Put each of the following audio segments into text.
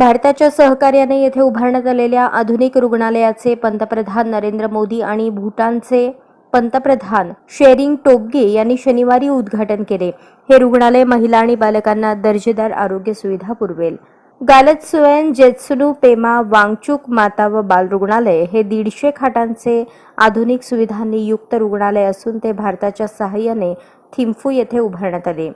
भारताच्या सहकार्याने येथे उभारण्यात आलेल्या आधुनिक रुग्णालयाचे पंतप्रधान नरेंद्र मोदी आणि भूटानचे पंतप्रधान शेरिंग टोबगे यांनी शनिवारी उद्घाटन केले. हे रुग्णालय महिला आणि बालकांना दर्जेदार आरोग्य सुविधा पुरवेल. गालतसुएन जेत्सुनु पेमा वांगचुक माता व बाल रुग्णालय हे दीडशे खाटांचे आधुनिक सुविधांनी युक्त रुग्णालय असून ते भारताच्या सहाय्याने थिम्फू येथे उभारण्यात आले.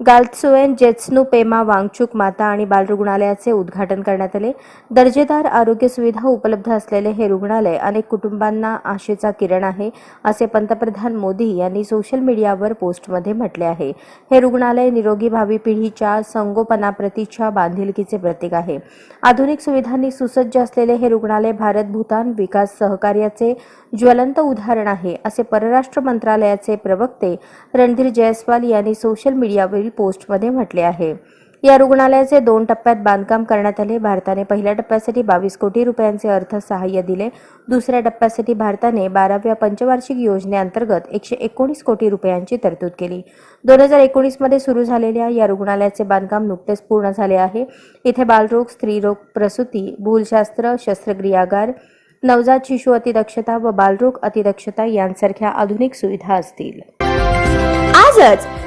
गाल्त्सुएन जेत्सनु पेमा वांगचूक माता आणि बाल रुग्णालयाचे उद्घाटन करण्यात आले. दर्जेदार आरोग्य सुविधा उपलब्ध असलेले हे रुग्णालय अनेक कुटुंबांना आशेचा किरण आहे असे पंतप्रधान मोदी यांनी सोशल मीडियावर पोस्टमध्ये म्हटले आहे. हे रुग्णालय निरोगी भावी पिढीच्या संगोपनाप्रतीच्या बांधिलकीचे प्रतीक आहे. आधुनिक सुविधांनी सुसज्ज असलेले हे रुग्णालय भारत भूतान विकास सहकार्याचे ज्वलंत उदाहरण आहे असे परराष्ट्र मंत्रालयाचे प्रवक्ते रणधीर जयस्वाल यांनी सोशल मीडियावरील पोस्टमध्ये म्हटले आहे. या रुग्णालयाचे दोन टप्प्यात बांधकाम करण्यात आले. भारताने पहिल्या टप्प्यासाठी बावीस कोटी रुपयांचे अर्थसहाय्य दिले. दुसऱ्या टप्प्यासाठी भारताने बाराव्या पंचवार्षिक योजनेअंतर्गत एकशे एकोणीस कोटी रुपयांची तरतूद केली. दोन हजार एकोणीसमध्ये सुरू झालेल्या या रुग्णालयाचे बांधकाम नुकतेच पूर्ण झाले आहे. इथे बालरोग स्त्रीरोग प्रसूती भूलशास्त्र शस्त्रक्रियागार नवजात शिशु अतिदक्षता व बालरोग अतिदक्षता यांसारख्या आधुनिक सुविधा असतील. आजच